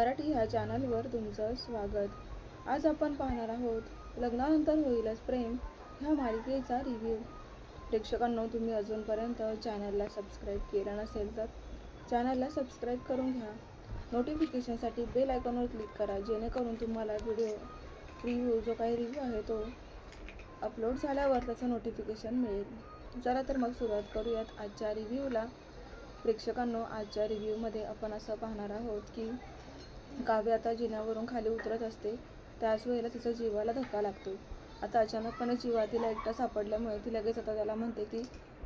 मराठी ह्या चॅनलवर तुमचं स्वागत. आज आपण पाहणार आहोत लग्नानंतर होईलच प्रेम ह्या मालिकेचा रिव्ह्यू प्रेक्षकांनो तुम्ही अजूनपर्यंत चॅनलला सबस्क्राईब केलं नसेल तर चॅनलला सबस्क्राईब करून घ्या. नोटिफिकेशनसाठी बेल आयकॉनवर क्लिक करा जेणेकरून तुम्हाला व्हिडिओ रिव्ह्यू जो काही रिव्ह्यू आहे तो अपलोड झाल्यावर त्याचं नोटिफिकेशन मिळेल. चला तर मग सुरुवात करूयात आजच्या रिव्ह्यूला प्रेक्षकांनो आजच्या रिव्ह्यूमध्ये आपण असं पाहणार आहोत की काव्य आता जिन्यावरून खाली उतरत असते. त्याच वेळेला तिच्या जीवाला धक्का लागतो. आता अचानकपणे जीवा तिला एकटा सापडल्यामुळे ती लगेच आता त्याला म्हणते की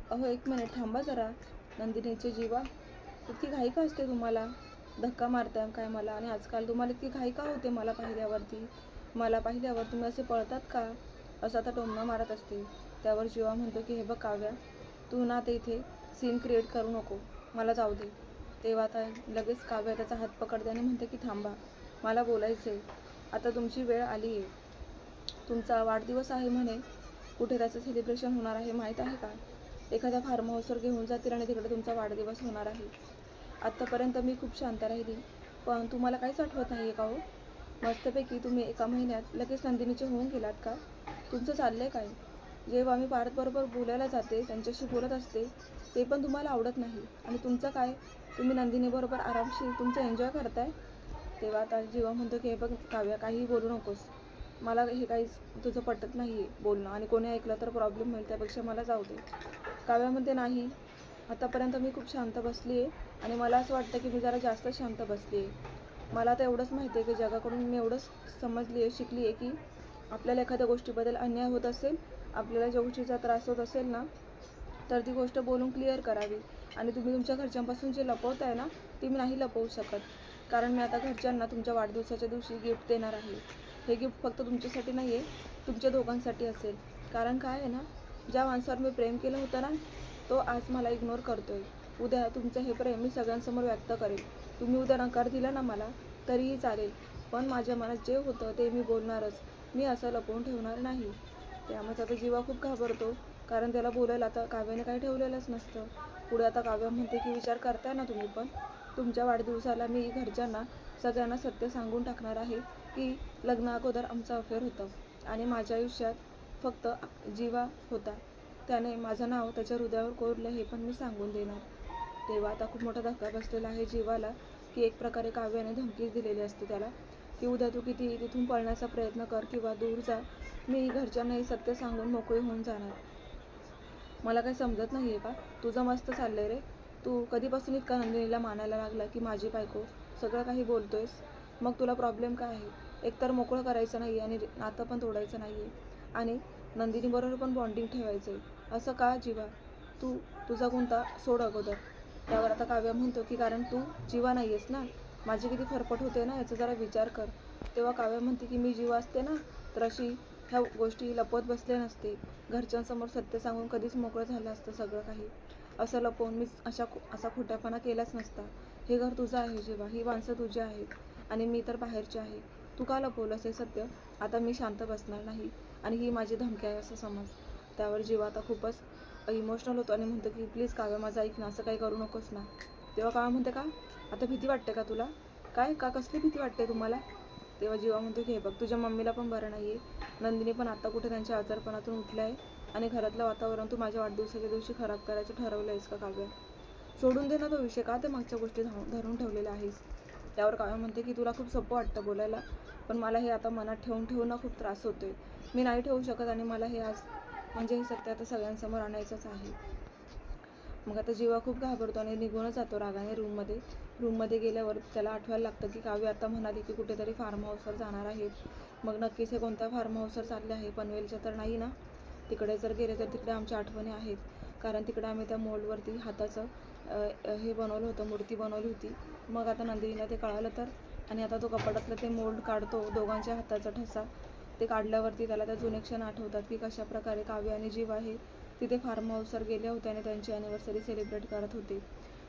अहो एक मिनिट थांबा जरा. नंदिनीचे जीवा इतकी घाई का असते तुम्हाला? धक्का मारताय काय मला? आणि आजकाल तुम्हाला इतकी घाई का होते मला पाहिल्यावरती? मला पाहिल्यावर तुम्ही असे पळतात का? असं आता टोमणं मारत असते. त्यावर जीवा म्हणतो की हे बघ काव्या तू ना ते इथे सीन क्रिएट करू नको. मला जाऊ दे. तेव्हा आता लगेच काव्य त्याचा हात पकडते आणि म्हणते की थांबा मला बोलायचं आहे आता तुमची वेळ आली आहे. तुमचा वाढदिवस आहे म्हणे. कुठे त्याचं सेलिब्रेशन होणार आहे माहीत आहे का? एखाद्या फार्म हाऊसवर घेऊन जातील आणि तिकडे तुमचा वाढदिवस होणार आहे. आत्तापर्यंत मी खूप शांत राहिली. पण तुम्हाला काहीच आठवत नाही आहे का हो? मस्तपैकी तुम्ही एका महिन्यात लगेच नंदिनीचे होऊन गेलात का? तुमचं चाललं आहे काय? जेव्हा मी पारतबरोबर बोलायला जाते त्यांच्याशी बोलत असते ते पण तुम्हाला आवडत नाही. आणि तुमचं काय? तुम्ही नंदिनीबरोबर आरामशीर तुमचं एन्जॉय करताय? तेव्हा आता जेव्हा म्हणतो की हे बघ काव्या काहीही बोलू नकोस. मला हे काहीच तुझं पटत नाही आहे बोलणं. आणि कोणी ऐकलं तर प्रॉब्लेम होईल त्यापेक्षा मला जाऊ दे. काव्यामध्ये नाही. आतापर्यंत मी खूप शांत बसली आहे आणि मला असं वाटतं की मी जरा जास्त शांत बसली आहे मला तर एवढंच माहिती आहे की जगाकडून मी एवढंच समजली आहे शिकली आहे की आपल्याला एखाद्या गोष्टीबद्दल अन्याय होत असेल आपल्याला ज्या गोष्टीचा त्रास होत असेल ना तर ती गोष्ट बोलून क्लिअर करावी. आणि तुम्ही तुमच्या घरच्यांपासून जे लपवताय ना ती मी नाही लपवू शकत. कारण मी आता घरच्यांना तुमच्या वाढदिवसाच्या दिवशी गिफ्ट देणार आहे. हे गिफ्ट फक्त तुमच्यासाठी नाही आहे तुमच्या दोघांसाठी असेल. कारण काय आहे ना ज्या माणसावर मी प्रेम केलं होतं ना तो आज मला इग्नोर करतोय. उद्या तुमचं हे प्रेम मी सगळ्यांसमोर व्यक्त करेल. तुम्ही उद्या नकार दिला ना मला तरीही चालेल. पण माझ्या मनात जे होतं ते मी बोलणारच. मी असं लपवून ठेवणार नाही. त्यामुळे आता जीवा खूप घाबरतो. कारण त्याला बोलायला आता काव्याने काही ठेवलेलंच नसतं. पुढे आता काव्य म्हणते की विचार करताय ना तुम्ही पण? तुमच्या वाढदिवसाला मी घरच्यांना सगळ्यांना सत्य सांगून टाकणार आहे की लग्न अगोदर आमचं अफेअर होतं आणि माझ्या आयुष्यात फक्त जीवा होता. त्याने माझं नाव त्याच्या हृदयावर कोरलं हे पण मी सांगून देणार. तेव्हा आता खूप मोठा धक्का बसलेला आहे जीवाला की एक प्रकारे काव्याने धमकीच दिलेली असते त्याला की उद्या तू किती तिथून पळण्याचा प्रयत्न कर किंवा दूर जा. मी घरच्यांनाही सत्य सांगून मोकळी होऊन जाणार. मला काही समजत नाही आहे का तुझं मस्त चाललंय रे. तू कधीपासून इतका नंदिनीला मानायला लागला की माझी बायको सगळं काही बोलतोयस? मग तुला प्रॉब्लेम काय आहे? एकतर मोकळं करायचं नाही आणि नातं पण तोडायचं नाही आहे आणि नंदिनीबरोबर पण बॉन्डिंग ठेवायचं आहे असं का जीवा? तू तुझा कोणता सोड अगोदर. त्यावर आता काव्य म्हणतो की कारण तू जीवा नाही आहेस ना? माझी किती फरफट होते ना याचा जरा विचार कर. तेव्हा काव्य म्हणते की मी जीवा असते ना तर अशी ह्या गोष्टी लपवत बसले नसते. घरच्यांसमोर सत्य सांगून कधीच मोकळं झालं असतं सगळं काही. असं लपवून मी अशा असा खोट्यापणा केलाच नसता. हे घर तुझं आहे जेव्हा. ही माणसं तुझी आहेत. आणि मी तर बाहेरची आहे. तू का लपवलंस हे सत्य? आता मी शांत बसणार नाही. आणि ही माझी धमकी आहे असं समज. त्यावर जीवा आता खूपच इमोशनल होतो आणि म्हणतो की प्लीज काव्या माझं ऐक ना. असं काही करू नकोस ना. तेव्हा काय म्हणते का? आता भीती वाटते का तुला? काय? का कसली भीती वाटते तुम्हाला? तेव्हा जीवा म्हणतो की हे बघ तुझ्या मम्मीला पण बरं नाही आहे नंदिनी पण आता कुठे त्यांच्या आजारपणातून उठलं आहे आणि घरातलं वातावरण तू माझ्या वाढदिवसाच्या दिवशी खराब करायचं ठरवलं आहेस का काव्य? सोडून दे ना तो विषय. का ते मागच्या गोष्टी धरून ठेवलेल्या आहेस? त्यावर काव्य म्हणते की तुला खूप सोपं वाटतं बोलायला पण मला हे आता मनात ठेवून ठेवून ना खूप त्रास होतोय. मी नाही ठेवू शकत आणि मला हे आज म्हणजे हे सत्य आता सगळ्यांसमोर आणायचंच आहे. मग आता जीवा खूप घाबरतो आणि निघूनच जातो रागाने रूममध्ये. रूममध्ये गेल्यावर त्याला आठवायला लागतं की काव्य आता म्हणाली की कुठेतरी फार्म हाऊसवर जाणार आहेत मग नक्कीच हे कोणत्या फार्म हाऊसवर चालले आहे? पनवेलच्या तर नाही ना? तिकडे जर गेले तर तिकडे आमच्या आठवणी आहेत. कारण तिकडे आम्ही त्या मोल्डवरती हाताचं हे बनवलं होतं मूर्ती बनवली होती. मग आता नंदिनीला ते कळालं तर? आणि आता तो कपाटातलं ते मोल्ड काढतो दोघांच्या हाताचा ठसा. ते काढल्यावरती त्याला त्या जुने क्षण आठवतात की कशाप्रकारे काव्य आणि जीव आहे तिथे फार्म हाऊसवर गेले होते आणि त्यांची ॲनिव्हर्सरी सेलिब्रेट करत होते.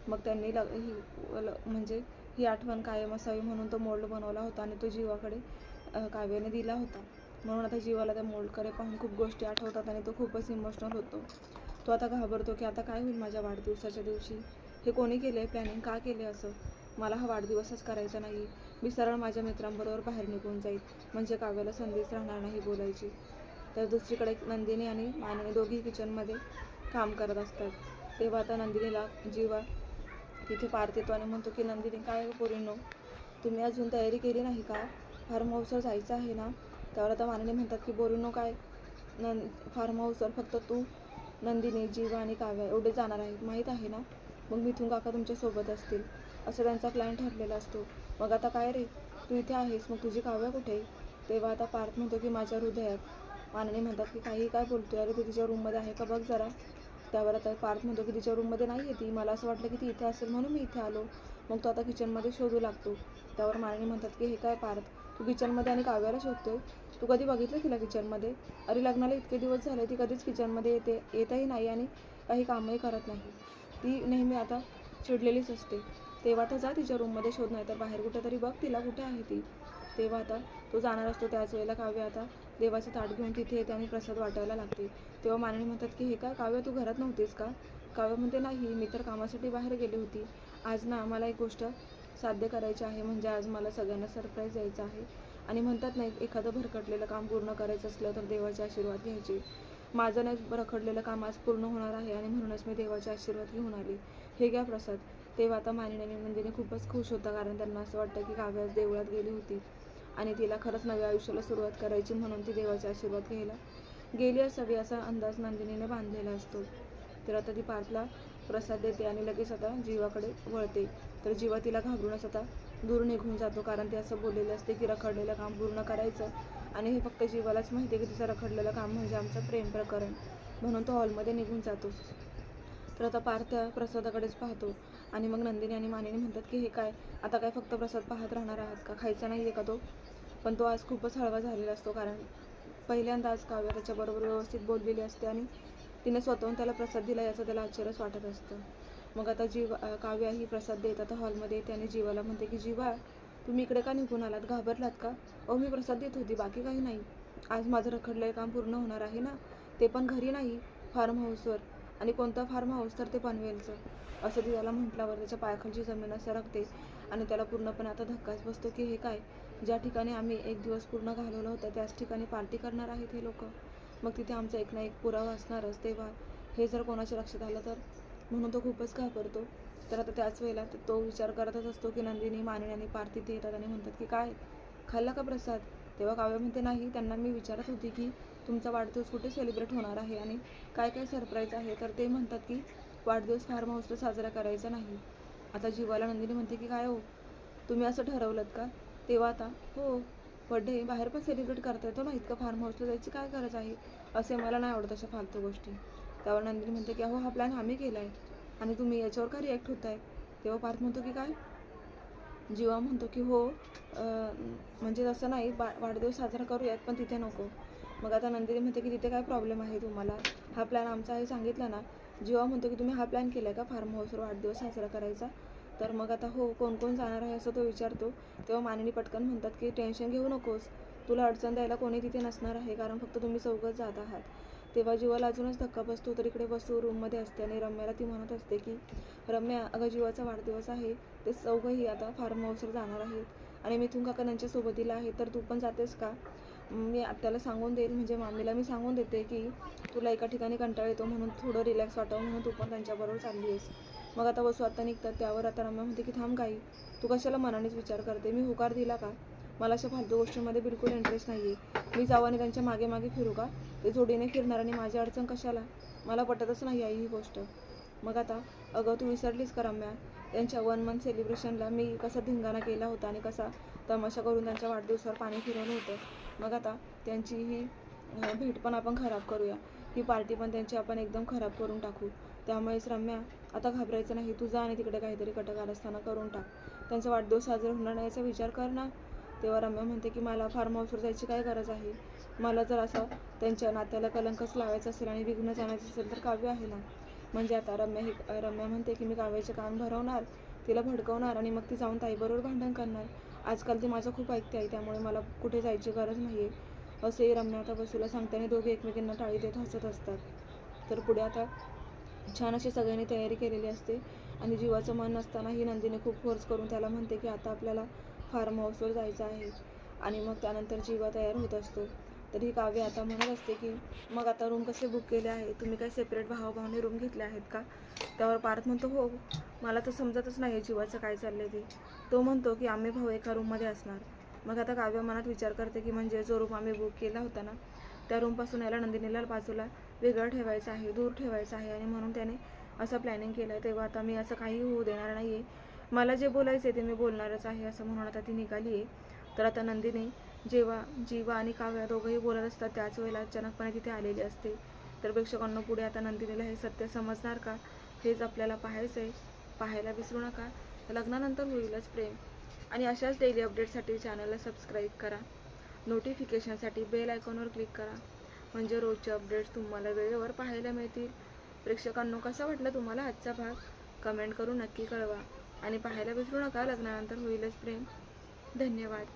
मग त्यांनी ल ही ल म्हणजे ही आठवण कायम असावी म्हणून तो मोल्ड बनवला होता आणि तो जीवाकडे काव्याने दिला होता. म्हणून आता जीवाला त्या मोल्डकडे पाहून खूप गोष्टी आठवतात आणि तो खूपच इमोशनल होतो. तो आता घाबरतो की आता काय होईल माझ्या वाढदिवसाच्या दिवशी? हे कोणी केलं आहे प्लॅनिंग का केले असं? मला हा वाढदिवसच करायचा नाही. मी सरळ माझ्या मित्रांबरोबर बाहेर निघून जाईल. म्हणजे काव्याला संधीच राहणार नाही बोलायची. तर दुसरीकडे नंदिनी आणि मानवी दोघी किचनमध्ये काम करत असतात. तेव्हा आता नंदिनीला जीवा तिथे पार्थ येतो आणि म्हणतो की नंदिनी काय पोरींनो? तुम्ही अजून तयारी केली नाही का? फार्म हाऊसवर जायचं आहे ना? त्यावर आता माननी म्हणतात की बोरींनो काय? नं फार्म हाऊसवर फक्त तू नंदिनी जीवा आणि काव्या एवढे जाणार आहेत माहीत आहे ना? मग मिथून काका तुमच्यासोबत असतील. असं त्यांचा प्लॅन ठरलेला असतो. मग आता काय रे? तू इथे आहेस मग तुझी काव्या कुठे? आहे तेव्हा आता पार्थ म्हणतो की माझ्या हृदयात माननी म्हणतात की काही काय बोलतोय अरे ती तिच्या रूममध्ये आहे का बघ जरा. त्यावर आता पार्थ म्हणतो की तिच्या रूममध्ये नाही आहे ती. मला असं वाटलं की ती इथे असेल म्हणून मी इथे आलो. मग तो आता किचनमध्ये शोधू लागतो. त्यावर माननी म्हणतात की हे काय पार्थ? तू किचनमध्ये आणि काव्याला शोधतोय? तू कधी बघितलं तिला किचनमध्ये अरे लग्नाला इतके दिवस झाले ती कधीच किचनमध्ये येते येतही नाही आणि काही कामही करत नाही. ती नेहमी आता चिडलेलीच असते. तेव्हा तर जा तिच्या रूममध्ये शोध नाही तर बाहेर कुठेतरी बघ तिला कुठे आहे ती. तेव्हा आता तो जाणार असतो त्याच वेळेला काव्य आता देवाचं ताट घेऊन तिथे येते आणि प्रसाद वाटायला लागते. तेव्हा माननी म्हणतात की हे काय काव्य तू घरात नव्हतीस का? काव्य म्हणते नाही मी तर कामासाठी बाहेर गेली होती. आज ना मला एक गोष्ट साध्य करायची आहे म्हणजे आज मला सगळ्यांना सरप्राईज द्यायचं आहे. आणि म्हणतात नाही एखादं भरकटलेलं काम पूर्ण करायचं असलं तर देवाचे आशीर्वाद घ्यायचे. माझं नाही रखडलेलं काम आज पूर्ण होणार आहे आणि म्हणूनच मी देवाचे आशीर्वाद घेऊन आले. हे घ्या प्रसाद. तेव्हा आता मानिनी आणि म्हणजे नंदिनी खूपच खुश होता कारण त्यांना असं वाटतं की काव्य आज देवळात गेली होती. आणि तिला खरंच नव्या आयुष्याला सुरुवात करायची म्हणून ती देवाचा आशीर्वाद घ्यायला गेली असावी असा अंदाज नंदिनीने बांधलेला असतो. तर आता ती पार्थला प्रसाद देते आणि लगेच आता जीवाकडे वळते. तर जीवा तिला घाबरूनच आता दूर निघून जातो कारण ते असं बोललेलं असते की रखडलेलं काम पूर्ण करायचं आणि हे फक्त जीवालाच माहिती आहे की तिचं रखडलेलं काम म्हणजे आमचं प्रेम प्रकरण म्हणून तो हॉलमध्ये निघून जातो. तर आता पार्थ त्या प्रसादाकडेच पाहतो. आणि मग नंदिनी आणि मानिनी म्हणतात की हे काय? आता काय फक्त प्रसाद पाहत राहणार आहात का? खायचा नाही आहे का तो? पण तो आज खूपच हळवा झालेला असतो कारण पहिल्यांदा आज काव्य त्याच्याबरोबर व्यवस्थित बोललेली असते आणि तिने स्वतःहून त्याला प्रसाद दिला याचं त्याला आश्चर्यच वाटत असतं. मग आता जीव काव्या ही प्रसाद देत आता हॉलमध्ये. येते आणि जीवाला म्हणते की जीवा तुम्ही इकडे का निघून आलात? घाबरलात का? अहो मी प्रसाद देत होती बाकी काही नाही. आज माझं रखडलेलं काम पूर्ण होणार आहे ना? ते पण घरी नाही. फार्म हाऊसवर. आणि कोणता फार्म हाऊस तर ते पनवेलचं. असं ती त्याला म्हटल्यावर त्याच्या पायाखालची जमीन सरकते आणि त्याला पूर्णपणे आता धक्काच बसतो की हे काय? ज्या ठिकाणी आम्ही एक दिवस पूर्ण घालवला होता त्याच ठिकाणी पार्टी करणार आहेत हे लोक. मग तिथे आमचा एक ना एक पुरावा असणारच. तेव्हा हे जर कोणाच्या लक्षात आलं तर? म्हणून तो खूपच घाबरतो. तर आता त्याच वेळेला तो विचार करतच असतो की नंदिनी मानिनी आणि पार्थ येतात आणि म्हणतात की काय? खाल्ला का प्रसाद? तेव्हा काव्य म्हणते नाही त्यांना मी विचारत होती की तुमचा वाढदिवस कुठे सेलिब्रेट होणार आहे आणि काय काय सरप्राईज आहे? तर ते म्हणतात की वाढदिवस फार्म हाऊसला साजरा करायचा नाही. आता जीवाला नंदिनी म्हणते की काय हो? तुम्ही असं ठरवलं का? तेव्हा आता हो बड्डे बाहेर पण सेलिब्रेट करता येतो ना इतकं फार्म हाऊसला जायची काय गरज आहे? असे मला नाही आवडत अशा फालतू गोष्टी. त्यावर नंदिनी म्हणते की अहो हा प्लॅन आम्ही केला आहे आणि तुम्ही याच्यावर का रिॲक्ट होत आहे तेव्हा पार्थ म्हणतो की काय? जीवा म्हणतो की हो म्हणजे तसं नाही. बा वाढदिवस साजरा करूयात पण तिथे नको. मग आता नंदिनी म्हणते की तिथे काय प्रॉब्लेम आहे तुम्हाला? हा प्लॅन आमचा आहे सांगितला ना. जीवा म्हणतो की तुम्ही हा प्लॅन केला आहे का? फार्म हाऊसवर वाढदिवस साजरा करायचा. तर मग आता हो कोण कोण जाणार आहे असं तो विचारतो. तेव्हा माननी पटकन म्हणतात की टेन्शन घेऊ नकोस. तुला अडचण द्यायला कोणी तिथे नसणार आहे कारण फक्त तुम्ही चौघच जात आहात. तेव्हा जीवाला अजूनच धक्का बसतो. तर इकडे वस्तू रूममध्ये असते आणि रम्याला ती म्हणत असते की रम्या अगं जीवाचा वाढदिवस आहे. ते चौघंही आता फार्म हाऊसवर जाणार आहेत. आणि मिथुन काका त्यांच्या सोबतीला आहे. तर तू पण जातेस का? मी आत्याला सांगून देईल म्हणजे मामीला मी सांगून देते की तुला एका ठिकाणी कंटाळा येतो म्हणून थोडं रिलॅक्स वाटावं म्हणून तू पण त्यांच्याबरोबर चालली आहेस. मग आता वसू आत्ता निघतात त्यावर आता रम्या म्हणते की थांब काही तू कशाला मनानेच विचार करते मी होकार दिला का? मला अशा फालतू गोष्टींमध्ये बिलकुल इंटरेस्ट नाही आहे मी जाऊ आणि त्यांच्या मागे मागे फिरू का? ते जोडीने फिरणार आणि माझी अडचण कशाला? मला पटतच नाही आहे ही गोष्ट. मग आता अगं तू विसरलीस का रम्या? त्यांच्या वन मंथ सेलिब्रेशनला मी कसा धिंगाणा केला होता आणि कसा तमाशा करून त्यांच्या वाढदिवसावर पाणी फिरवलं होतं. मग आता त्यांची ही भेट पण आपण खराब करूया. ही पार्टी पण त्यांची आपण एकदम खराब करून टाकू. त्यामुळेच रम्या आता घाबरायचं नाही. तू जा आणि तिकडे काहीतरी कटकारस्थाना करून टाक. त्यांचा वाढदिवस साजरा होणार नाही याचा विचार कर ना. तेव्हा रम्या म्हणते की मला फार्म हाऊसवर जायची काय गरज आहे? मला जर असं त्यांच्या नात्याला कलंकच लावायचं असेल आणि विघ्न जाण्याचं असेल तर काव्य आहे ना? म्हणजे आता रम्या ही रम्या म्हणते की मी काव्याचे कान भरवणार तिला भडकवणार आणि मग ती जाऊन ताईबरोबर भांडण करणार. आजकाल ती माझं खूप ऐकते आहे त्यामुळे मला कुठे जायची गरज नाही आहे असे रम्या आता बसूला सांगताना दोघे एकमेकींना टाळी देत हसत असतात. तर पुढे आता छान अशी सगळ्यांनी तयारी केलेली असते आणि जीवाचं मन नसतानाही नंदिनी खूप फोर्स करून त्याला म्हणते की आता आपल्याला फार्म हाऊसवर जायचं आहे. आणि मग त्यानंतर जीवा तयार होत असतो. तर ही काव्य आता म्हणत असते की मग आता रूम कसे बुक केले आहे तुम्ही काय सेपरेट भावाभावाने रूम घेतले आहेत का? त्यावर पार्थ म्हणतो हो मला तर समजतच नाही जीवाचं काय चाललंय ते. तो म्हणतो की आम्ही भाऊ एका रूममध्ये असणार. मग आता काव्य मनात विचार करते की म्हणजे जो रूम आम्ही बुक केला होता ना त्या रूमपासून याला नंदिनीला बाजूला वेगळं ठेवायचं आहे दूर ठेवायचं आहे. आणि म्हणून त्याने असं प्लॅनिंग केलं आहे तेव्हा आता मी असं काही होऊ देणार नाही आहे मला जे बोलायचं आहे ते मी बोलणारच आहे असं म्हणून आता ती निघाली आहे तर आता नंदिनी जेव्हा जीवा आणि काव्या दोघंही बोलत असतात त्याच वेळेला अचानकपणे तिथे आलेली असते. तर प्रेक्षकांना पुढे आता नंदिनीला हे सत्य समजणार का? हेच आपल्याला पाहायचं आहे पाहायला विसरू नका. लग्नानंतर होईलच प्रेम. आणि अशाच डेली अपडेटसाठी चॅनलला सबस्क्राईब करा. नोटिफिकेशनसाठी बेल आयकॉनवर क्लिक करा. म्हणजे रोजचे अपडेट्स तुम्हाला वेळेवर पाहायला मिळतील. प्रेक्षकांनो कसा वाटला तुम्हाला आजचा भाग? कमेंट करून नक्की कळवा. आणि पाहायला विसरू नका लग्नानंतर होईलच प्रेम. धन्यवाद.